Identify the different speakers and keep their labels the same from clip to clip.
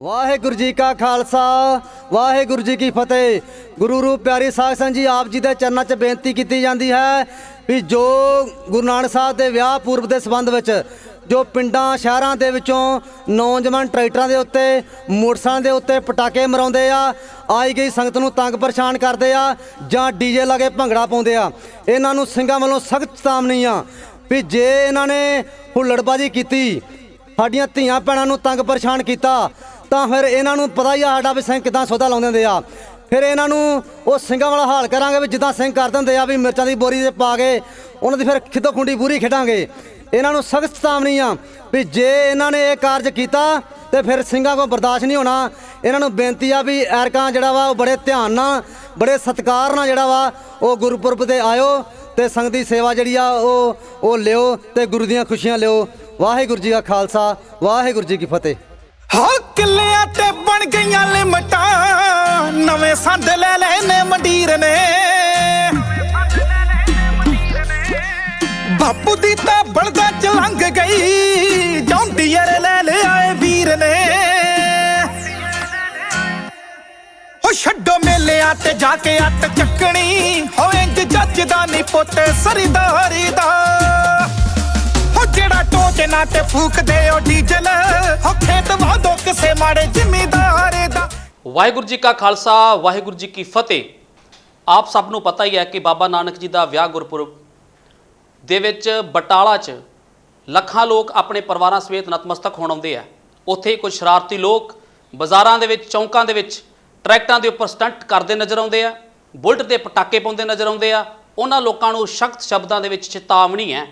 Speaker 1: ਵਾਹਿਗੁਰੂ ਜੀ ਕਾ ਖਾਲਸਾ, ਵਾਹਿਗੁਰੂ ਜੀ ਕੀ ਫਤਿਹ। ਗੁਰੂ ਰੂਪ ਪਿਆਰੀ ਸਾਧ ਸੰਗਤ ਜੀ, ਆਪ ਜੀ ਦੇ ਚਰਨਾਂ 'ਚ ਬੇਨਤੀ ਕੀਤੀ ਜਾਂਦੀ ਹੈ ਵੀ ਜੋ ਗੁਰੂ ਨਾਨਕ ਸਾਹਿਬ ਦੇ ਵਿਆਹ ਪੂਰਬ ਦੇ ਸੰਬੰਧ ਵਿੱਚ, ਜੋ ਪਿੰਡਾਂ, ਸ਼ਹਿਰਾਂ ਦੇ ਵਿੱਚੋਂ ਨੌਜਵਾਨ ਟਰੈਕਟਰਾਂ ਦੇ ਉੱਤੇ, ਮੋਟਰਸਾਈਕਲਾਂ ਦੇ ਉੱਤੇ ਪਟਾਕੇ ਮਰਾਉਂਦੇ ਆ, ਆਈ ਗਈ ਸੰਗਤ ਨੂੰ ਤੰਗ ਪਰੇਸ਼ਾਨ ਕਰਦੇ ਆ, ਜਾਂ ਡੀਜੇ ਲਾ ਕੇ ਭੰਗੜਾ ਪਾਉਂਦੇ ਆ, ਇਹਨਾਂ ਨੂੰ ਸਿੰਘਾਂ ਵੱਲੋਂ ਸਖਤ ਚੇਤਾਵਨੀ ਆ ਵੀ ਜੇ ਇਹਨਾਂ ਨੇ ਹੁੱਲੜਬਾਜੀ ਕੀਤੀ, ਸਾਡੀਆਂ ਧੀਆਂ ਭੈਣਾਂ ਨੂੰ ਤੰਗ ਪਰੇਸ਼ਾਨ ਕੀਤਾ ਤਾਂ ਫਿਰ ਇਹਨਾਂ ਨੂੰ ਪਤਾ ਹੀ ਆ ਸਾਡਾ ਵੀ ਸਿੰਘ ਕਿਦਾਂ ਸੌਦਾ ਲਾਉਂਦੇ ਹੁੰਦੇ ਆ। ਫਿਰ ਇਹਨਾਂ ਨੂੰ ਉਹ ਸਿੰਘਾਂ ਵਾਲਾ ਹਾਲ ਕਰਾਂਗੇ ਵੀ ਜਿੱਦਾਂ ਸਿੰਘ ਕਰ ਦਿੰਦੇ ਆ ਵੀ ਮਿਰਚਾਂ ਦੀ ਬੋਰੀ 'ਤੇ ਪਾ ਕੇ ਉਹਨਾਂ ਦੀ ਫਿਰ ਖਿੱਦੋ ਖੁੰਡੀ ਪੂਰੀ ਖੇਡਾਂਗੇ। ਇਹਨਾਂ ਨੂੰ ਸਖਤ ਚੇਤਾਵਨੀ ਆ ਵੀ ਜੇ ਇਹਨਾਂ ਨੇ ਇਹ ਕਾਰਜ ਕੀਤਾ ਤੇ ਫਿਰ ਸਿੰਘਾਂ ਕੋਲ ਬਰਦਾਸ਼ਤ ਨਹੀਂ ਹੋਣਾ। ਇਹਨਾਂ ਨੂੰ ਬੇਨਤੀ ਆ ਵੀ ਐਰਕਾਂ ਜਿਹੜਾ ਵਾ ਉਹ ਬੜੇ ਧਿਆਨ ਨਾਲ, ਬੜੇ ਸਤਿਕਾਰ ਨਾਲ ਜਿਹੜਾ ਵਾ ਉਹ ਗੁਰਪੁਰਬ ਤੇ ਆਇਓ ਤੇ ਸੰਗਤ ਦੀ ਸੇਵਾ ਜਿਹੜੀ ਆ ਉਹ ਉਹ ਲਿਓ ਤੇ ਗੁਰੂ ਦੀਆਂ ਖੁਸ਼ੀਆਂ ਲਿਓ। ਵਾਹਿਗੁਰੂ ਜੀ ਕਾ ਖਾਲਸਾ, ਵਾਹਿਗੁਰੂ ਜੀ ਕੀ ਫਤਿਹ।
Speaker 2: ਹੋ ਕਿੱਲਿਆਂ ਤੇ ਬਣ ਗਈਆਂ ਲਿਮਟਾਂ, ਨਵੇਂ ਸੰਦ ਲੈ ਲੈ ਨੇ ਮੰਡੀਰ ਨੇ। ਬਾਪੂ ਦੀ ਤਾਂ ਬਲਦਾ ਚ ਲੰਘ ਗਈ ਜੌਂਡੀਅਰ ਲੈ ਲੈ ਆਏ ਵੀਰ ਨੇ। ਹੋ ਛੱਡੋ ਮੇਲਿਆਂ ਤੇ ਜਾ ਕੇ ਅੱਤ ਚੱਕਣੀ, ਹੋ ਇੰਜ ਜੱਜ ਦਾ ਨਹੀਂ ਪੁੱਤ, ਸਰਦਾਰੀ ਦਾ। ਹੋ ਜਿਹੜਾ ਟੋਚੇ ਨਾ ਤੇ ਫੂਕਦੇ ਓ ਡੀਜ਼ਲ ਹੋ ਕਿਸੇ ਮਾੜੇ ਜ਼ਿਮੀਦਾਰ ਦਾ।
Speaker 3: ਵਾਹਿਗੁਰੂ ਜੀ ਕਾ ਖਾਲਸਾ, ਵਾਹਿਗੁਰੂ ਜੀ ਕੀ ਫਤਿਹ। ਆਪ ਸਭ ਨੂੰ ਪਤਾ ਹੀ ਹੈ ਕਿ ਬਾਬਾ ਨਾਨਕ ਜੀ ਦਾ ਵਿਆਹ ਗੁਰਪੁਰਬ ਦੇ ਵਿੱਚ ਬਟਾਲਾ 'ਚ ਲੱਖਾਂ ਲੋਕ ਆਪਣੇ ਪਰਿਵਾਰਾਂ ਸਮੇਤ ਨਤਮਸਤਕ ਹੋਣ ਆਉਂਦੇ ਆ। ਉੱਥੇ ਕੁਝ ਸ਼ਰਾਰਤੀ ਲੋਕ ਬਾਜ਼ਾਰਾਂ ਦੇ ਵਿੱਚ, ਚੌਂਕਾਂ ਦੇ ਵਿੱਚ ਟਰੈਕਟਰਾਂ ਦੇ ਉੱਪਰ ਸਟੰਟ ਕਰਦੇ ਨਜ਼ਰ ਆਉਂਦੇ ਆ, ਬੁਲਟ ਦੇ ਪਟਾਕੇ ਪਾਉਂਦੇ ਨਜ਼ਰ ਆਉਂਦੇ ਆ। ਉਹਨਾਂ ਲੋਕਾਂ ਨੂੰ ਸਖਤ ਸ਼ਬਦਾਂ ਦੇ ਵਿੱਚ ਚੇਤਾਵਨੀ ਹੈ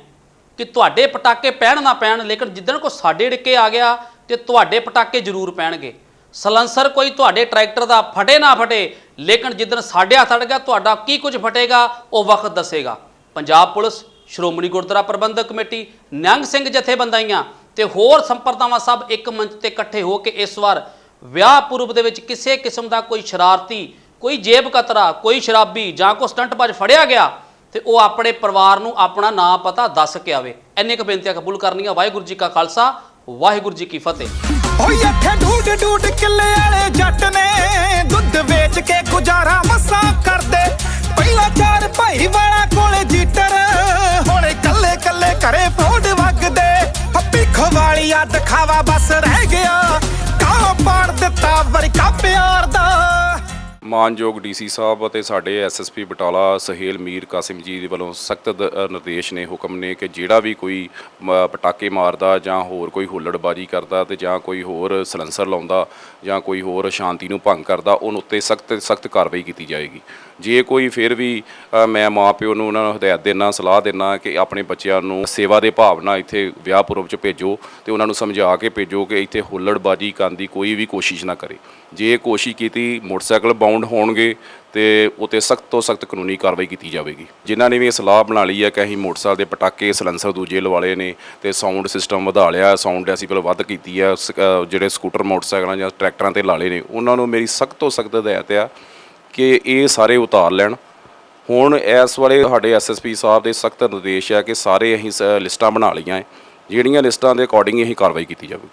Speaker 3: ਕਿ ਤੁਹਾਡੇ ਪਟਾਕੇ ਪੈਣ ਨਾ ਪੈਣ ਲੇਕਿਨ ਜਿੱਦਣ ਕੋ ਸਾਡੇ ਡਿੱਕੇ ਆ ਗਿਆ ਤੇ ਤੁਹਾਡੇ ਪਟਾਕੇ ਜ਼ਰੂਰ ਪੈਣਗੇ। ਸਲੰਸਰ ਕੋਈ ਤੁਹਾਡੇ ਟਰੈਕਟਰ ਦਾ ਫਟੇ ਨਾ ਫਟੇ, ਲੇਕਿਨ ਜਿੱਦਣ ਸਾਡੇ ਹੱਥ ਅੜ ਗਿਆ, ਤੁਹਾਡਾ ਕੀ ਕੁਝ ਫਟੇਗਾ, ਉਹ ਵਕਤ ਦੱਸੇਗਾ। ਪੰਜਾਬ ਪੁਲਿਸ, ਸ਼੍ਰੋਮਣੀ ਗੁਰਦੁਆਰਾ ਪ੍ਰਬੰਧਕ ਕਮੇਟੀ, ਨਿਹੰਗ ਸਿੰਘ ਜਥੇਬੰਦਾਈਆਂ ਤੇ ਹੋਰ ਸੰਪਰਦਾਵਾਂ ਸਭ ਇੱਕ ਮੰਚ ਤੇ ਇਕੱਠੇ ਹੋ ਕੇ ਇਸ ਵਾਰ ਵਿਆਹ ਪੂਰਬ ਦੇ ਵਿੱਚ ਕਿਸੇ ਕਿਸਮ ਦਾ ਕੋਈ ਸ਼ਰਾਰਤੀ, ਕੋਈ ਜੇਬ ਕਤਰਾ, ਕੋਈ ਸ਼ਰਾਬੀ ਜਾਂ ਕੋਈ ਸਟੰਟਬਾਜ਼ ਫੜਿਆ ਗਿਆ ਤੇ ਉਹ ਆਪਣੇ ਪਰਿਵਾਰ ਨੂੰ ਆਪਣਾ ਨਾਂ ਪਤਾ ਦੱਸ ਕੇ ਆਵੇ। ਇੰਨੇ ਕੁ ਬੇਨਤੀਆਂ ਕਬੂਲ ਕਰਨੀਆਂ। ਵਾਹਿਗੁਰੂ ਜੀ ਕਾ ਖਾਲਸਾ ਵਾਹਿਗੁਰੂ ਜੀ ਕੀ ਫਤਿਹ।
Speaker 2: ਓਏ ਇੱਥੇ ਢੂਡ ਢੂਡ ਕਿੱਲੇ ਵਾਲੇ ਜੱਟ ਨੇ ਦੁੱਧ ਵੇਚ ਕੇ ਗੁਜ਼ਾਰਾ ਮਸਾਂ ਕਰਦੇ। ਪਹਿਲਾਂ ਚਾਰ ਭਾਈ ਵਾਲਾ ਕੋਲੇ ਜੀਟਰ ਹੁਣ ਕੱਲੇ ਕੱਲੇ ਘਰੇ ਫੋੜ ਵਗਦੇ। ਹੱਪੀ ਖਵਾਲੀਆ ਦਿਖਾਵਾ ਬਸ ਰਹਿ ਗਿਆ ਕਾਂ ਪਾੜ ਦਿੱਤਾ ਵਰਕਾ ਪਿਆਰ ਦਾ।
Speaker 4: ਮਾਨਯੋਗ ਡੀਸੀ ਸਾਹਿਬ ਅਤੇ ਸਾਡੇ ਐਸਐਸਪੀ ਬਟਾਲਾ ਸਹੇਲ ਮੀਰ ਕਾਸਿਮ ਜੀ ਦੇ ਵੱਲੋਂ ਸਖਤ ਨਿਰਦੇਸ਼ ਨੇ ਹੁਕਮ ਨੇ ਕਿ ਜਿਹੜਾ ਵੀ ਕੋਈ ਮ- ਪਟਾਕੇ ਮਾਰਦਾ ਜਾਂ ਹੋਰ ਕੋਈ ਹੁੱਲੜਬਾਜੀ ਕਰਦਾ ਤੇ ਜਾਂ ਕੋਈ ਹੋਰ ਸਲੈਂਸਰ ਲਾਉਂਦਾ ਜਾਂ ਕੋਈ ਹੋਰ ਸ਼ਾਂਤੀ ਨੂੰ ਭੰਗ ਕਰਦਾ ਉਹਨ ਉੱਤੇ ਸਖਤ ਸਖਤ ਕਾਰਵਾਈ ਕੀਤੀ ਜਾਏਗੀ। ਜੇ ਕੋਈ ਫਿਰ ਵੀ ਅ, ਮੈਂ ਮਾਪਿਓ ਨੂੰ ਉਹਨਾਂ ਨੂੰ ਹਦਾਇਤ ਦੇਣਾ ਸਲਾਹ ਦੇਣਾ ਕਿ ਆਪਣੇ ਬੱਚਿਆਂ ਨੂੰ ਸੇਵਾ ਦੇ ਭਾਵਨਾ ਇੱਥੇ ਵਿਆਹ ਪੁਰਬ 'ਚ ਭੇਜੋ ਤੇ ਉਹਨਾਂ ਨੂੰ ਸਮਝਾ ਕੇ ਭੇਜੋ ਕਿ ਇੱਥੇ ਹੁੱਲੜਬਾਜੀ ਕਰਨ ਦੀ ਕੋਈ ਵੀ ਕੋਸ਼ਿਸ਼ ਨਾ ਕਰੇ। ਜੇ ਕੋਸ਼ਿਸ਼ ਕੀਤੀ ਮੋਟਰਸਾਈਕਲ ਬਾਉਂਡ ਹੋਣਗੇ ਤੇ ਉਤੇ ਸਖਤ ਤੋਂ ਸਖਤ ਕਾਨੂੰਨੀ ਕਾਰਵਾਈ ਕੀਤੀ ਜਾਵੇਗੀ। ਜਿਨ੍ਹਾਂ ਨੇ ਵੀ ਇਹ ਸਲਾਹ ਬਣਾ ਲਈ ਹੈ ਕਿ ਅਸੀਂ ਮੋਟਰਸਾਈਕਲ ਦੇ ਪਟਾਕੇ, ਸਲੈਂਸਰ ਦੂਜੇ ਲਵਾਲੇ ਨੇ ਤੇ ਸਾਊਂਡ ਸਿਸਟਮ ਵਧਾ ਲਿਆ, ਸਾਊਂਡ ਡੈਸੀਬਲ ਵੱਧ ਕੀਤੀ ਹੈ, ਸ- ਜਿਹੜੇ ਸਕੂਟਰ, ਮੋਟਰਸਾਈਕਲਾਂ ਜਾਂ ਟਰੈਕਟਰਾਂ ਤੇ ਲਾਲੇ ਨੇ, ਉਹਨਾਂ ਨੂੰ ਮੇਰੀ ਸਖਤ ਤੋਂ ਸਖਤ ਹਦਾਇਤ ਆ ਕਿ ਇਹ ਸਾਰੇ ਉਤਾਰ ਲੈਣ। ਹੁਣ ਇਸ ਵਾਲੇ ਸਾਡੇ ਐਸਐਸਪੀ ਸਾਹਿਬ ਦੇ ਸਖਤ ਨਿਰਦੇਸ਼ ਆ ਕਿ ਸਾਰੇ ਅਸੀਂ ਸ- ਲਿਸਟਾਂ ਬਣਾ ਲਈਆਂ ਹੈ ਜਿਹੜੀਆਂ ਲਿਸਟਾਂ ਦੇ ਅਕੋਰਡਿੰਗ ਹੀ ਕਾਰਵਾਈ ਕੀਤੀ ਜਾਵੇਗੀ।